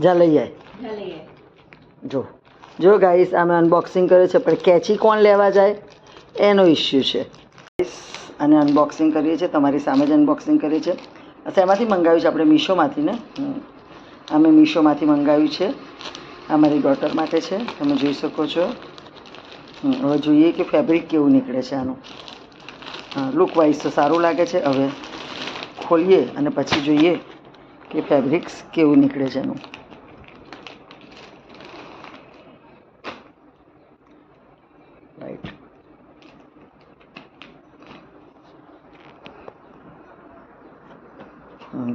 જા લઈ આય. જા. જો. ગાઈસ અમે અનબોક્સિંગ કર્યું છે પણ કેચી કોણ લેવા જાય? એનો ઇસ્યુ છે. અને અનબોક્સિંગ કરીએ છીએ તમારી સામે જ અનબોક્સિંગ કરીએ છીએ. શેમાંથી મંગાવ્યું છે આપણે મીશોમાંથી ને. અમે મીશોમાંથી મંગાવ્યું છે. આ મારી ડોટર માટે છે તમે જોઈ શકો છો. હવે જોઈએ કે ફેબ્રિક કેવું નીકળે છે આનું. હા લુક વાઇઝ તો સારું લાગે છે. હવે ખોલીએ અને પછી જોઈએ. કે ફેબ્રિક્સ કેવું નીકળે છે એનું? રાઈટ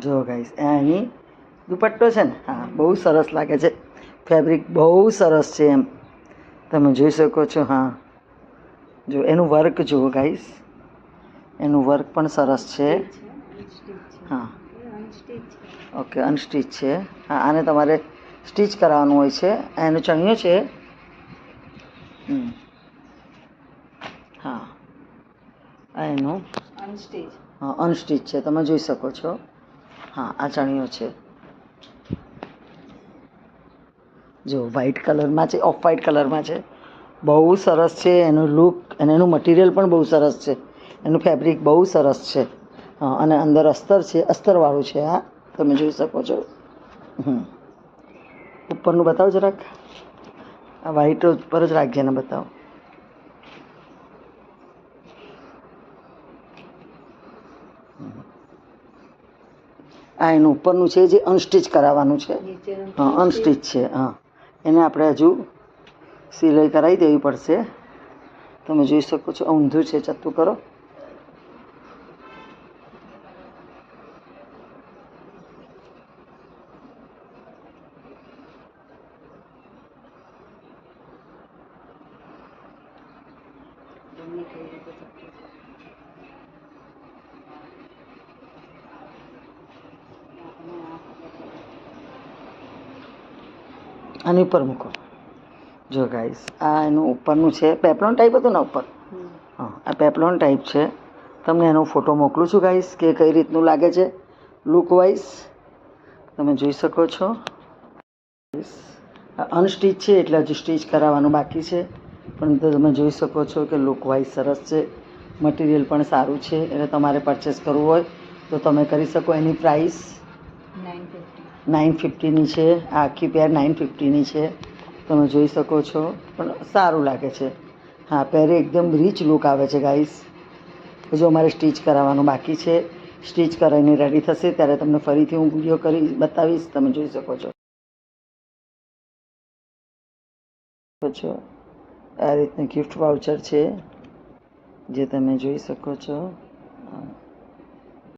જો ગાઈસ એની દુપટ્ટો છે ને? હા બહુ સરસ લાગે છે. ફેબ્રિક બહુ સરસ છે એમ. તમે જોઈ શકો છો હા. જો એનું વર્ક જુઓ ગાઈસ એનું વર્ક પણ સરસ છે. હા. ઓકે અનસ્ટિચ છે. હા આને તમારે સ્ટિચ કરાવવાનું હોય છે. એનો ચણિયો છે. હા. એનું. અનસ્ટીચ. હા અનસ્ટિચ છે. તમે જોઈ શકો છો. હા આ ચણિયો છે. જો વ્હાઇટ કલરમાં છે ઓફ વ્હાઇટ કલરમાં છે. બહુ સરસ છે એનું લુક અને એનું મટીરિયલ પણ બહુ સરસ છે. એનું ફેબ્રિક બહુ સરસ છે. અને અંદર અસ્તર છે અસ્તરવાળું છે આ. તમે જોઈ શકો છો. ઉપરનું બતાવો જરાક. આ વ્હાઈટ ઉપર જ રાખજે ને બતાવો. આ એનું ઉપરનું છે જે અનસ્ટિચ કરાવવાનું છે. હા અનસ્ટિચ છે હા. એને આપણે હજુ સિલાઈ કરાવી દેવી પડશે. તમે જોઈ શકો છો ઊંધું છે ચત્તું કરો. આની ઉપર મૂકો. જો ગાઈસ આ એનું ઉપરનું છે પેપલોન ટાઈપ હતું ને ઉપર? હા આ પેપલોન ટાઈપ છે. તમને એનો ફોટો મોકલું છું ગાઈસ કે કઈ રીતનું લાગે છે? લુક વાઇઝ તમે જોઈ શકો છો. અનસ્ટીચ છે એટલે હજુ સ્ટીચ કરાવવાનું બાકી છે. પણ તમે જોઈ શકો છો કે લુક વાઇઝ સરસ છે. મટીરિયલ પણ સારું છે. એટલે તમારે પરચેસ કરવું હોય તો તમે કરી શકો એની પ્રાઇસ નાઇન ફિફ્ટીની છે. આ આખી પેર નાઇન ફિફ્ટીની છે. તમે જોઈ શકો છો. પણ સારું લાગે છે. હા પહેરે એકદમ રીચ લુક આવે છે ગાઈસ હજુ અમારે સ્ટીચ કરાવવાનું બાકી છે. સ્ટીચ કરાવીને રેડી થશે ત્યારે તમને ફરીથી હું વીડિયો કરી બતાવીશ. તમે જોઈ શકો છો છો. આ રીતની ગિફ્ટ વાઉચર છે જે તમે જોઈ શકો છો.